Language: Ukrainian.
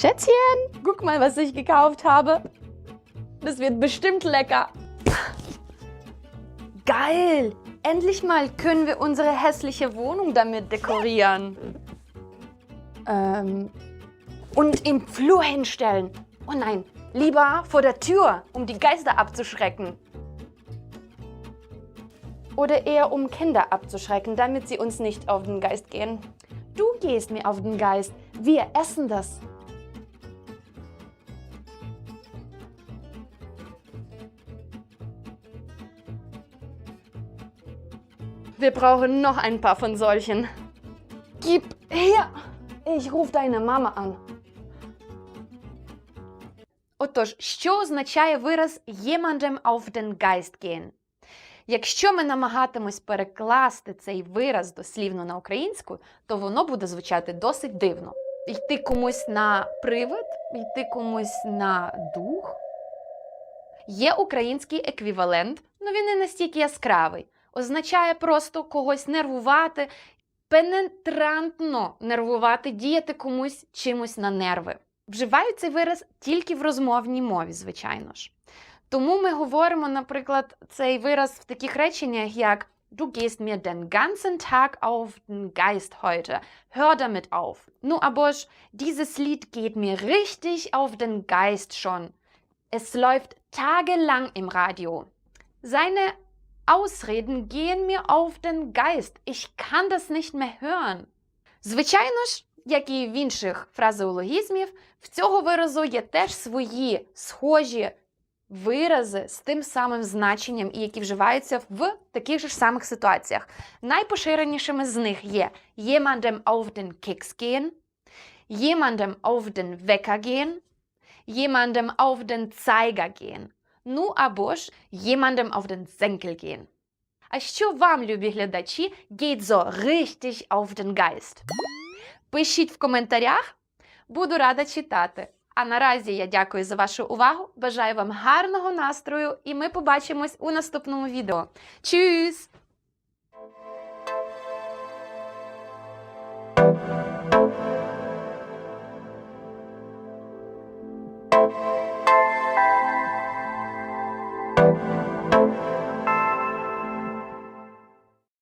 Schätzchen, guck mal, was ich gekauft habe. Das wird bestimmt lecker. Geil! Endlich mal können wir unsere hässliche Wohnung damit dekorieren. Ähm, und im Flur hinstellen. Oh nein, lieber vor der Tür, um die Geister abzuschrecken. Oder eher um Kinder abzuschrecken, damit sie uns nicht auf den Geist gehen. Du gehst mir auf den Geist. Wir essen das. Wir brauchen noch ein paar von solchen. Gib her! Ich rufe deine Mama an. Отож, що означає вираз «ємандем auf den Geist gehen»? Якщо ми намагатимось перекласти цей вираз дослівно на українську, то воно буде звучати досить дивно. Йти комусь на привид, йти комусь на дух. Є український еквівалент, але він не настільки яскравий. Означає просто когось нервувати, пенетрантно нервувати, діяти комусь чимось на нерви. Вживають цей вираз тільки в розмовній мові, звичайно ж. Тому ми говоримо, наприклад, цей вираз в таких реченнях, як Du gehst mir den ganzen Tag auf den Geist heute. Hör damit auf. Ну або ж Dieses Lied geht mir richtig auf den Geist schon. Es läuft tagelang im Radio. Seine Ausreden gehen mir auf den Geist. Ich kann das nicht mehr hören. Звичайно ж, як і в інших фразеологізмів, в цього виразу є теж свої схожі вирази з тим самим значенням, які вживаються в таких же самих ситуаціях. Найпоширенішими з них є jemandem auf den Keks gehen, jemandem auf den Wecker gehen, jemandem auf den Zeiger gehen. Ну або ж jemandem auf den Senkel gehen. А що вам, любі глядачі, geht so richtig auf den Geist? Пишіть в коментарях, буду рада читати. А наразі я дякую за вашу увагу. Бажаю вам гарного настрою, і ми побачимось у наступному відео. Тschüss!